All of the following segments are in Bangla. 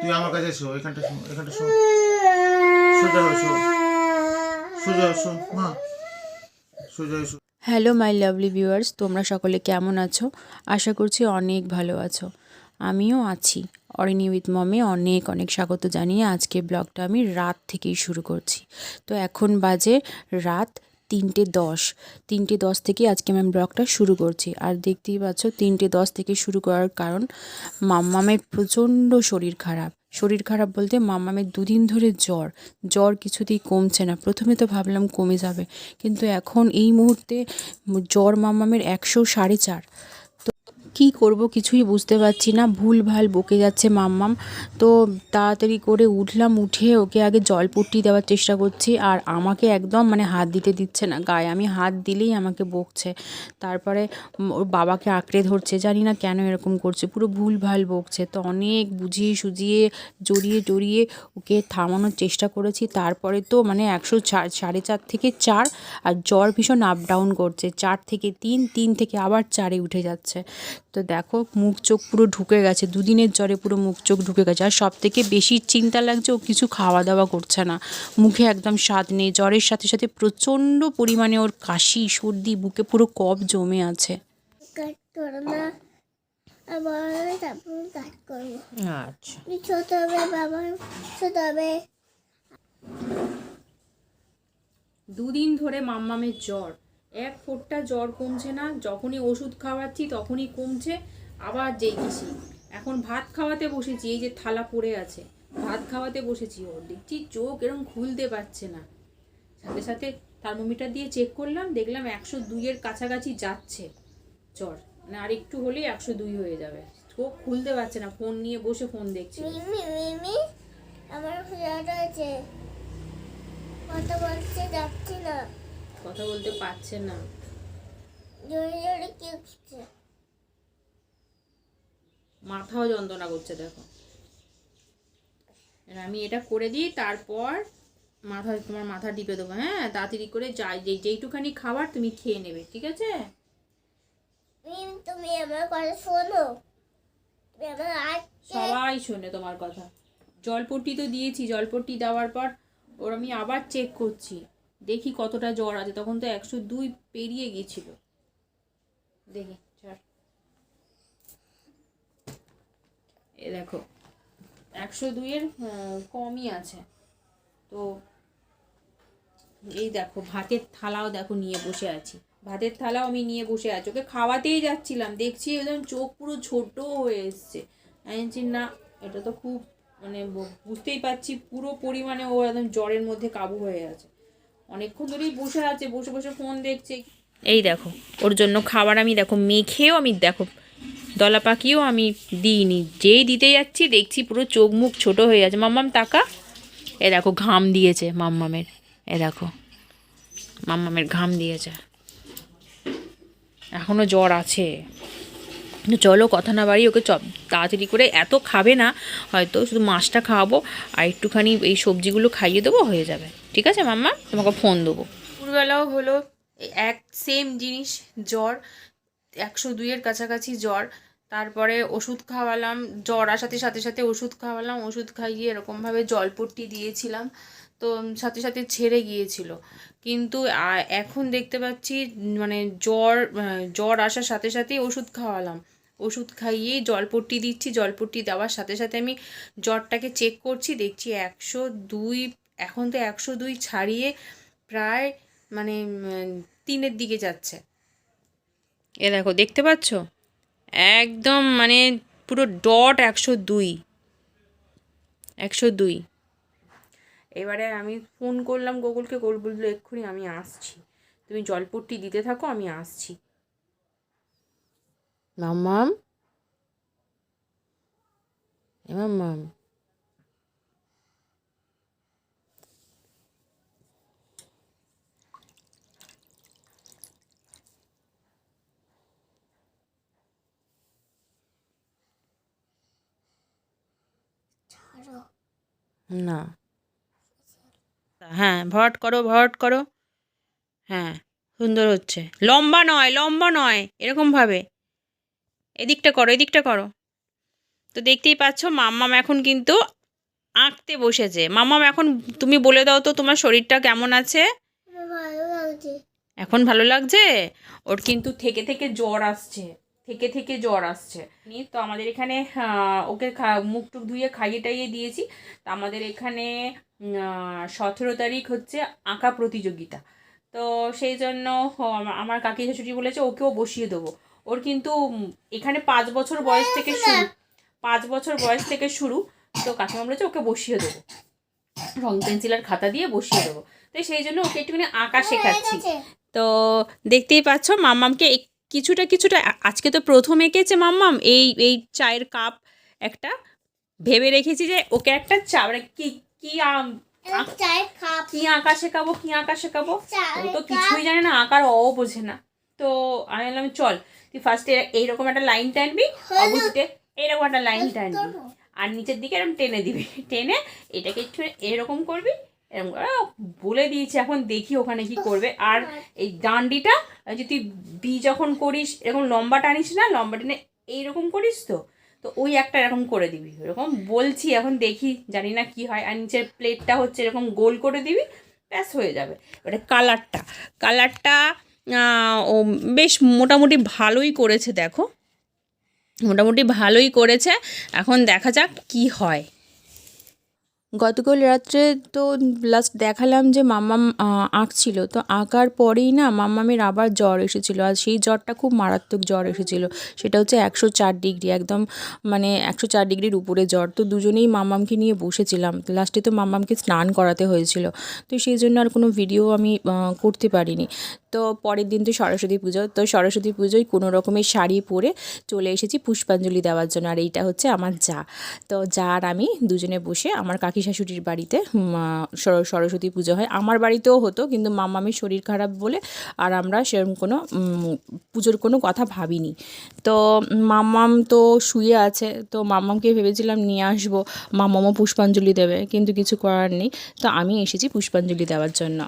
তুই আমার কাছে এসো, এখানটা হ্যালো মাই লাভলি ভিউয়ার্স তোমরা সকলে কেমন আছো? আশা করছি অনেক ভালো আছো। আমিও আছি। অরিনি উইথ মমে অনেক অনেক স্বাগত জানিয়ে আজকে ব্লগটা আমি রাত থেকেই শুরু করছি। তো এখন বাজে রাত তিনটে দশ। তিনটে দশ থেকে আজকে আমি ব্লগটা শুরু করছি। আর দেখতেই পাচ্ছ, তিনটে দশ থেকে শুরু করার কারণ মাম্মামের প্রচণ্ড শরীর খারাপ। শরীর খারাপ বলতে মাম্মামের দুদিন ধরে জ্বর। জ্বর কিছুতেই কমছে না। প্রথমে তো ভাবলাম কমে যাবে। কিন্তু এখন এই মুহূর্তে জ্বর মাম্মামের একশো সাড়ে চার। কি করব কিছুই বুঝতে পারছি না। ভুল ভালো বকে যাচ্ছে মাম্মাম। তো তাড়াতাড়ি করে উঠলাম, উঠে ওকে আগে জলপট্টি দেওয়ার চেষ্টা করছি আর আমাকে একদম মানে হাত দিতে দিচ্ছে না, গায়ে। আমি হাত দিলেই আমাকে বকছে। তারপরে ওর বাবাকে আঁকড়ে ধরছে, জানি না কেন এরকম করছে, পুরো ভুল ভালো বকছে। তো অনেক বুঝিয়ে সুজিয়ে জড়িয়ে জড়িয়ে ওকে থামানোর চেষ্টা করেছি। তারপরে তো মানে একশো চার, সাড়ে চার থেকে চার আর জ্বর ভীষণ আপ ডাউন করছে। চার থেকে তিন তিন থেকে আবার চারে উঠে যাচ্ছে। তো দেখো মুখ চোখ পুরো ঢুকে গেছে দুদিনের জ্বরে পুরো মুখ চোখ ঢুকে গেছে। আর সব থেকে বেশি চিন্তা লাগছে ও কিছু খাওয়া দাওয়া করছে না। মুখে একদম স্বাদ নেই জ্বরের সাথে সাথে প্রচণ্ড পরিমাণে ওর কাশি সর্দি বুকে পুরো কফ জমে আছে। কাট করো না আবার তারপর কাট করব আচ্ছা দুদিন ধরে মাম্মামের জ্বর। এক ফোঁটটা জ্বর কমছে না, যখনই ওষুধ খাওয়াচ্ছি তখনই কমছে, আবার যেই কিসি এখন ভাত খাওয়াতে বসেছি, এই যে থালা পড়ে আছে, ভাত খাওয়াতে বসেছি ওর দেখছি চোখ এরকম খুলতে পারছে না। সাথে সাথে থার্মোমিটার দিয়ে চেক করলাম, দেখলাম একশো দুইয়ের কাছাকাছি যাচ্ছে জ্বর। মানে আর একটু হলেই একশো দুই হয়ে যাবে। চোখ খুলতে পারছে না ফোন নিয়ে বসে ফোন দেখছি। আমার যাচ্ছি না। কথা বলতে পারছে না। জোরে জোরে কি মাথাও যন্ত্রণা করছে দেখো। আমি এটা করে দিই তারপর মাথা তোমার মাথা টিপে দেবো। হ্যাঁ তাড়াতাড়ি করে যাই যে যেইটুখানি খাবার তুমি খেয়ে নেবে ঠিক আছে? তুমি আমার কথা শোনো। সবাই শোনে তোমার কথা। জলপট্টি তো দিয়েছি জলপট্টি দেওয়ার পর ওর আমি আবার চেক করছি। দেখি কতটা জ্বর আছে। তখন তো একশো দুই পেরিয়ে গিয়েছিল। দেখি এ দেখো, একশো দুইয়ের কমই আছে। তো এই দেখো, ভাতের থালাও দেখো নিয়ে বসে আছি। ভাতের থালাও আমি নিয়ে বসে আছি। ওকে খাওয়াতেই যাচ্ছিলাম। দেখছি একদম চোখ পুরো ছোট হয়ে এসছে। আমি না, এটা তো খুব মানে বুঝতেই পারছি পুরো পরিমাণে ও একদম জ্বরের মধ্যে কাবু হয়ে আছে। অনেকক্ষণ ধরেই বসে আছে, বসে বসে ফোন দেখছে। এই দেখো, ওর জন্য খাবার আমি দেখো মেখেও আমি দেখো, দলা পাকিও আমি দিইনি। যেই দিতে যাচ্ছি, দেখছি পুরো চোখ মুখ ছোট হয়ে যাচ্ছে মাম্মাম, তাকা। এ দেখো, ঘাম দিয়েছে মাম্মামের। এ দেখো, মাম্মামের ঘাম দিয়েছে। এখনও জ্বর আছে। চলো কথা না বাড়ি ওকে চপ তাড়াতাড়ি করে এত খাবে না, হয়তো শুধু মাছটা খাওয়াবো আর একটুখানি এই সবজিগুলো খাইয়ে দেবো, হয়ে যাবে। ঠিক আছে মাম্মা? তোমাকে ফোন দেবো। দুপুরবেলাও হলো এক সেম জিনিস, জ্বর, একশো দুইয়ের কাছাকাছি জ্বর। তারপরে ওষুধ খাওয়ালাম, জ্বর আসাতে সাথে সাথে ওষুধ খাওয়ালাম, ওষুধ খাইয়ে এরকমভাবে জলপট্টি দিয়েছিলাম, তো সাথে সাথে ছেড়ে গিয়েছিল। কিন্তু এখন দেখতে পাচ্ছি মানে জ্বর জ্বর আসার সাথে সাথেই ওষুধ খাওয়ালাম। ওষুধ খাইয়েই জলপট্টি দিচ্ছি, জলপট্টি দেওয়ার সাথে সাথে আমি জ্বরটাকে চেক করছি, দেখছি একশো দুই, এখন তো একশো দুই ছাড়িয়ে প্রায় মানে তিনের দিকে যাচ্ছে। এ দেখো, দেখতে পাচ্ছ? একদম মানে পুরো ডট একশো দুই। একশো দুই। এবারে আমি ফোন করলাম গোকুলকে গোল বলল এক্ষুনি আমি আসছি। তুমি জলপট্টি দিতে থাকো আমি আসছি। মাম্মাম এ মাম্মাম করো না হ্যাঁ ভরাট করো ভরাট করো। হ্যাঁ সুন্দর হচ্ছে। লম্বা নয় লম্বা নয় এরকমভাবে এদিকটা করো এদিকটা করো। তো দেখতেই পাচ্ছ, মাম্মাম এখন কিন্তু আঁকতে বসেছে। মাম্মাম এখন, তুমি বলে দাও তো তোমার শরীরটা কেমন আছে? এখন ভালো লাগছে? ওর কিন্তু থেকে থেকে জ্বর আসছে, থেকে থেকে জ্বর আসছে। তো আমাদের এখানে ওকে মুখ টুক ধুয়ে খাইয়ে টাইয়ে দিয়েছি। তো আমাদের এখানে সতেরো তারিখ হচ্ছে আঁকা প্রতিযোগিতা। তো সেই জন্য আমার কাকি শাশুড়ি বলেছে ওকেও বসিয়ে দেবো। ওর কিন্তু এখানে পাঁচ বছর বয়স থেকে শুরু। পাঁচ বছর বয়স থেকে শুরু। তো কাকিমা বলেছে ওকে বসিয়ে দেবো। রং পেন্সিল আর খাতা দিয়ে বসিয়ে দেবো। তো সেই জন্য ওকে একটুখানি আঁকা শেখাচ্ছি। তো দেখতেই পাচ্ছ মাম্মামকে কিছুটা কিছুটা আজকে তো প্রথম এঁকেছে মাম্মাম। এই এই চায়ের কাপ একটা ভেবে রেখেছি যে ওকে একটা চা মানে কি কি কি আঁকা শেখাবো? কি আঁকা শেখাবো? ও তো কিছুই জানে না আঁকার অ বোঝে না। তো আমি বললাম চল তুই ফার্স্টে এইরকম একটা লাইন টানবি অবশ্যই এইরকম একটা লাইন টানবি। আর নিচের দিকে এরকম টেনে দিবি। টেনে এটাকে একটু এরকম করবি এরকম বলে দিয়েছি এখন দেখি ওখানে কি করবে। আর এই ডান্ডিটা যদি বি যখন করিস এরকম লম্বা টানিস না লম্বা টেনে এইরকম করিস তো তো ওই একটা এরকম করে দিবি, এরকম বলছি এখন দেখি, জানি না কি হয়, আর নিচের প্লেটটা হচ্ছে এরকম গোল করে দিবি, ব্যাস হয়ে যাবে। এবারে কালারটা কালারটা ও বেশ মোটামুটি ভালোই করেছে, দেখো। মোটামুটি ভালোই করেছে, এখন দেখা যাক কি হয়। গতকাল রাত্রে তো লাস্ট দেখালাম যে মাম্মাম আঁকছিল। তো আঁকার পরেই না মাম্মামের আবার জ্বর এসেছিল। আর সেই জ্বরটা খুব মারাত্মক জ্বর এসেছিল। সেটা হচ্ছে একশো চার ডিগ্রি, একদম মানে একশো চার ডিগ্রির উপরে জ্বর। তো দুজনেই মাম্মামকে নিয়ে বসেছিলাম। লাস্টে তো মাম্মামকে স্নান করাতে হয়েছিল। তো সেই জন্য আর কোনো ভিডিও আমি করতে পারিনি। তো পরের দিন তো সরস্বতী পুজো। তো সরস্বতী পুজোয় কোনো রকমের শাড়ি পরে চলে এসেছি পুষ্পাঞ্জলি দেওয়ার জন্য। আর এইটা হচ্ছে আমার যা। তো যা আর আমি দুজনে বসে আমার কাকি শাশুড়ির বাড়িতে সর- সরস্বতী পুজো হয়। আমার বাড়িতেও হতো, কিন্তু মামামির শরীর খারাপ বলে আর আমরা সেরকম কোনো পুজোর কোনো কথা ভাবিনি। তো মামাম তো শুয়ে আছে, তো মামামকে ভেবেছিলাম নিয়ে আসব। মামামও পুষ্পাঞ্জলি দেবে, কিন্তু কিছু করার নেই। তো আমি এসেছি পুষ্পাঞ্জলি দেওয়ার জন্য।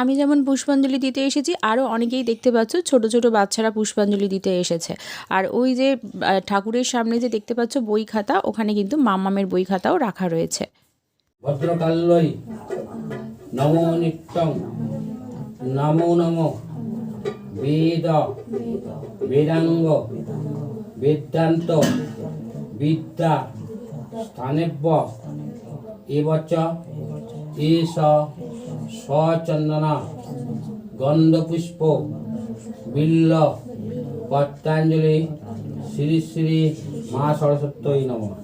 আমি যেমন পুষ্পাঞ্জলি দিতে এসেছি আরও অনেকেই দেখতে পাচ্ছ ছোট ছোট বাচ্চারা পুষ্পাঞ্জলি দিতে এসেছে। আর ওই যে ঠাকুরের সামনে যে দেখতে পাচ্ছ বই খাতা, ওখানে কিন্তু মামামের বই খাতাও রাখা রয়েছে। নমো বেদ বেদান্ত, বিদ্যা এষ সচন্দন গন্ধপুষ্প বিল্ল পত্রাঞ্জলি শ্রী শ্রী মা সরস্বতী নমঃ।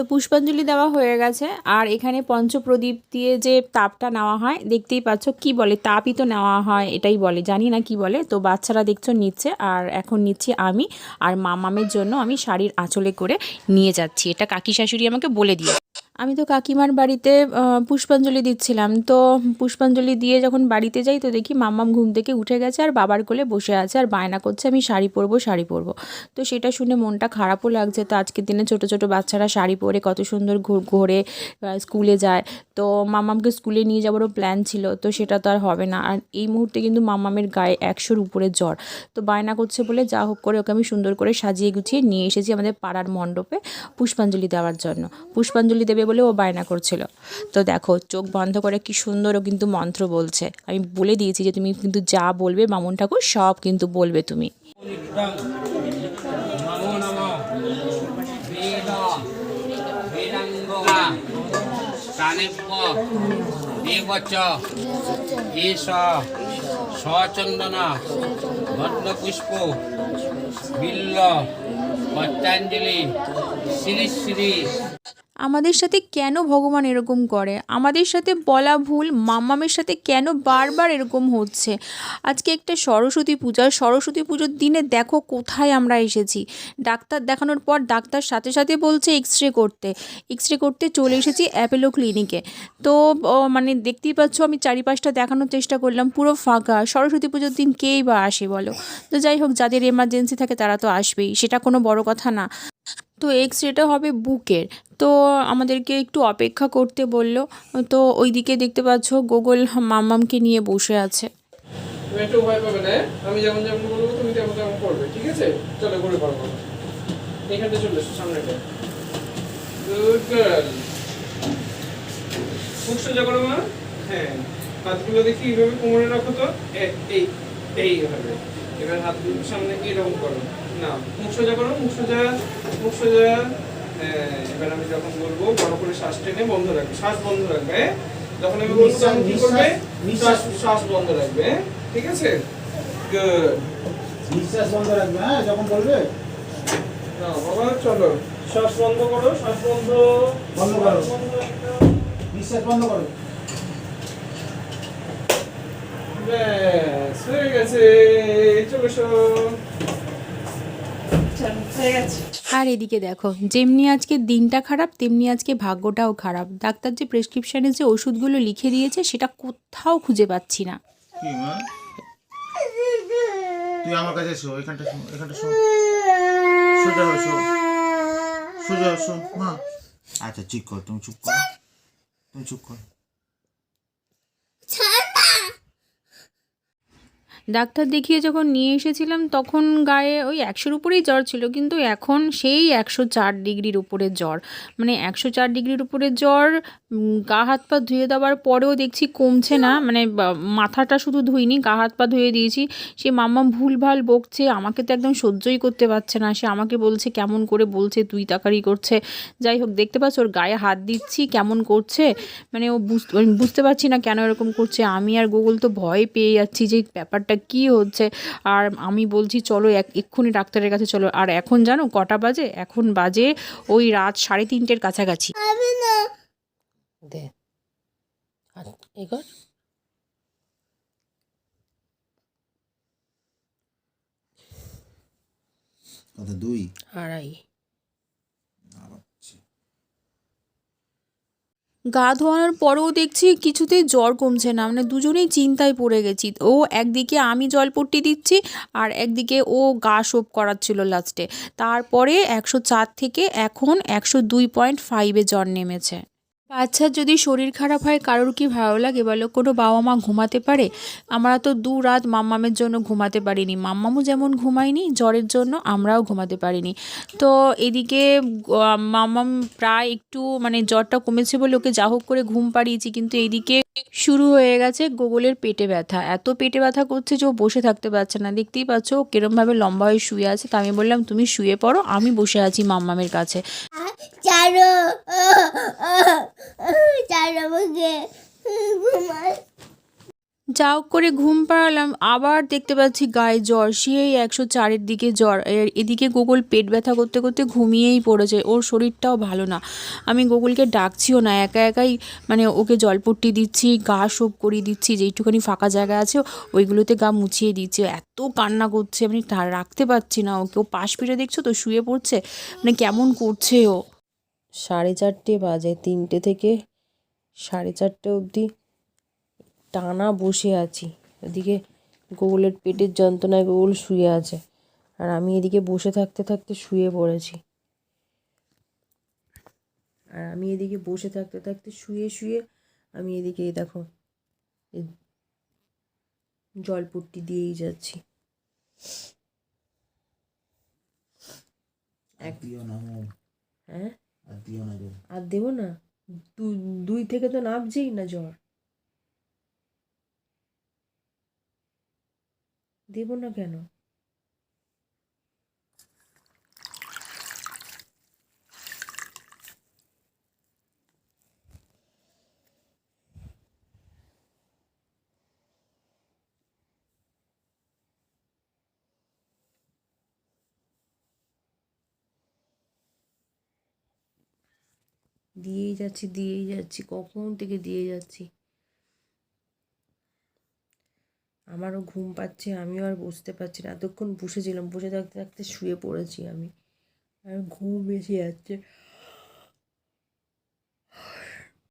তো পুষ্পাঞ্জলি দেওয়া হয়ে গেছে। আর এখানে পঞ্চপ্রদীপ দিয়ে যে তাপটা নেওয়া হয়, দেখতেই পাচ্ছ কি বলে, তাপই তো নেওয়া হয়, এটাই বলে। জানি না কি বলে, তো বাচ্চারা দেখছ নিচ্ছে, আর এখন নিচ্ছি আমি। আর মামামের জন্য আমি শাড়ির আঁচলে করে নিয়ে যাচ্ছি। এটা কাকি শাশুড়ি আমাকে বলে দিয়ে আমি তো কাকিমার বাড়িতে পুষ্পাঞ্জলি দিচ্ছিলাম। তো পুষ্পাঞ্জলি দিয়ে যখন বাড়িতে যাই তো দেখি মাম্মাম ঘুম থেকে উঠে গেছে আর বাবার কোলে বসে আছে আর বায়না করছে, আমি শাড়ি পরবো শাড়ি পরবো। তো সেটা শুনে মনটা খারাপও লাগছে। তো আজকের দিনে ছোট ছোট বাচ্চারা শাড়ি পরে কত সুন্দর ঘোরে স্কুলে যায়। তো মাম্মামকে স্কুলে নিয়ে যাওয়ারও প্ল্যান ছিল, তো সেটা তো আর হবে না। আর এই মুহূর্তে কিন্তু মাম্মামের গায়ে একশোর উপরে জ্বর। তো বায়না করছে বলে যা হোক করে ওকে আমি সুন্দর করে সাজিয়ে গুছিয়ে নিয়ে এসেছি আমাদের পাড়ার মণ্ডপে পুষ্পাঞ্জলি দেওয়ার জন্য। পুষ্পাঞ্জলি দেবে বলে ও বায়না করছিল। তো দেখো, চোখ বন্ধ করে কি সুন্দর ও কিন্তু মন্ত্র বলছে। আমি বলে দিয়েছি যে তুমি কিন্তু যা বলবে মামুন ঠাকুর, সব কিন্তু বলবে তুমি। স্থানেব্য দেবচ এষ সচন্দন ভদ্রপুষ্প বিল্ল পত্যাঞ্জলি শ্রী শ্রী আমাদের সাথে কেন ভগবান এরকম করে? আমাদের সাথে বলা ভুল, মাম্মামের সাথে কেন বারবার এরকম হচ্ছে? আজকে একটা সরস্বতী পূজা, সরস্বতী পুজোর দিনে দেখো কোথায় আমরা এসেছি। ডাক্তার দেখানোর পর ডাক্তার সাথে সাথে বলছে এক্স রে করতে। এক্স রে করতে চলে এসেছি অ্যাপেলো ক্লিনিকে। তো মানে দেখতেই পাচ্ছ আমি চারিপাশটা দেখানোর চেষ্টা করলাম, পুরো ফাঁকা। সরস্বতী পুজোর দিন কেই বা আসে বলো? তো যাই হোক, যাদের এমার্জেন্সি থাকে তারা তো আসবেই, সেটা কোনো বড় কথা না। তো এক্স রেটা হবে বুকের। তো আমাদেরকে একটু অপেক্ষা করতে বলল। তো ওইদিকে দেখতে পাচ্ছ গুগল মাম্মামকে নিয়ে বসে আছে। হ্যাঁ? এইভাবে কোমরে রাখো তো। এই এইভাবে এবার হাতগুলো সামনে এরকম করো। না মুখ সোজা করো মুখ সোজা মুখ সোজা। এবার আমি যখন বলব বড় করে শ্বাস টেনে বন্ধ রাখবে শ্বাস বন্ধ রাখবে? যখন আমি বলব তখন কি করবে? শ্বাস শ্বাস বন্ধ রাখবে? ঠিক আছে? গুড নিঃশ্বাস বন্ধ রাখবে হ্যাঁ যখন বলবে। না বাবা চলো। শ্বাস বন্ধ করো শ্বাস বন্ধ। বন্ধ করো। নিঃশ্বাস বন্ধ করো। ব্যাস হয়ে গেছে। চলে আর এদিকে দেখো যেমনি আজকে দিনটা খারাপ তেমনি আজকে ভাগ্যটাও খারাপ। ডাক্তার যে প্রেসক্রিপশানে যে ওষুধগুলো লিখে দিয়েছে সেটা কোথাও খুঁজে পাচ্ছি না। তুই আমার কাছে এসো এখানটা এখানটা শো সোজা হো শো সোজা শো মা। আচ্ছা চুপ কর তুমি চুপ করো। তুমি চুপ করো। ডাক্তার দেখিয়ে যখন নিয়ে এসেছিলাম, তখন গায়ে ওই একশোর উপরেই জ্বর ছিল, কিন্তু এখন সেই একশো চার ডিগ্রির উপরে জ্বর। মানে একশো চার ডিগ্রির উপরে জ্বর গা হাত পা ধুয়ে দেওয়ার পরেও দেখছি কমছে না মানে মাথাটা শুধু ধুইনি, গা হাত পা ধুয়ে দিয়েছি। সে মাম্মা ভুলভাল বকছে, আমাকে তো একদম সহ্যই করতে পারছে না, সে আমাকে বলছে, কেমন করে বলছে, তুই তাকারি করছে? যাই হোক, দেখতে পাচ্ছ ওর গায়ে হাত দিচ্ছি, কেমন করছে? মানে ও বুঝতে বুঝতে পারছি না কেন এরকম করছে, আমি আর গুগল তো ভয় পেয়ে যাচ্ছি যে ব্যাপারটা কী হচ্ছে? আর আমি বলছি চলো এক এক্ষুনি ডাক্তারের কাছে চলো। আর এখন জানো কটা বাজে? এখন বাজে ওই রাত সাড়ে তিনটের কাছাকাছি। দে। আর কত দুই। আড়াই। গা ধোয়ানোর পরেও দেখছি কিছুতেই জ্বর কমছে না। মানে দুজনেই চিন্তায় পড়ে গেছি। ও একদিকে আমি জলপট্টি দিচ্ছি আর একদিকে ও গা সোপ করাচ্ছিল লাস্টে। তারপরে একশো চার থেকে এখন একশো দুই পয়েন্ট ফাইভে জ্বর নেমেছে। বাচ্চার যদি শরীর খারাপ হয়, কারোর কি ভালো লাগে বলো? কোনো বাবা মা ঘুমাতে পারে? আমরা তো দু রাত মাম্মামের জন্য ঘুমাতে পারিনি। মাম্মামও যেমন ঘুমায়নি, জ্বরের জন্য আমরাও ঘুমাতে পারিনি। তো এদিকে মাম্মাম প্রায় একটু মানে জ্বরটা কমেছে বলে ওকে যা হোক করে ঘুম পাড়িয়েছি। কিন্তু এইদিকে শুরু হয়ে গেছে গোগলের পেটে ব্যথা। এত পেটে ব্যথা করছে যে ও বসে থাকতে পারছে না। দেখতেই পাচ্ছ ও কিরমভাবে লম্বা হয়ে শুয়ে আছে। তা আমি বললাম, তুমি শুয়ে পড়ো, আমি বসে আছি মাম্মামের কাছে। চারো চারো আমাকে ঘুমাই যা হোক করে ঘুম পাড়ালাম, আবার দেখতে পাচ্ছি গায়ে জ্বর। সেই একশো চারের দিকে জ্বর। এদিকে গোগল পেট ব্যথা করতে করতে ঘুমিয়েই পড়েছে। ওর শরীরটাও ভালো না। আমি গোগলকে ডাকছিও না। একা একাই মানে ওকে জলপট্টি দিচ্ছি, গা সোপ করিয়ে দিচ্ছি, যেইটুখানি ফাঁকা জায়গা আছে ওইগুলোতে গা মুছিয়ে দিচ্ছি। এত কান্না করছে, আমি রাখতে পারছি না ওকে। ও পাশ ফিরে দেখছ তো? শুয়ে পড়ছে? মানে কেমন করছে ও? সাড়ে চারটে বাজে তিনটে থেকে সাড়ে চারটে অবধি টানা বসে আছি। ওদিকে গোগলের পেটের যন্ত্রণায় গোগল শুয়ে আছে আর আমি এদিকে বসে থাকতে থাকতে শুয়ে পড়েছি। আর আমি এদিকে বসে থাকতে থাকতে শুয়ে শুয়ে আমি এদিকে দেখো জলপট্টি দিয়েই যাচ্ছি। এক হ্যাঁ? আর দিও না জ্বর আর দেবো না? দুই থেকে তো নামছেই না জ্বর। দেবো না কেন? দিয়েই যাচ্ছি দিয়েই যাচ্ছি, কখন থেকে দিয়ে যাচ্ছি? আমারও ঘুম পাচ্ছে, আমিও আর বসতে পারছি না। এতক্ষণ বসেছিলাম, বসে থাকতে থাকতে শুয়ে পড়েছি আমি। আর ঘুম এসে যাচ্ছে।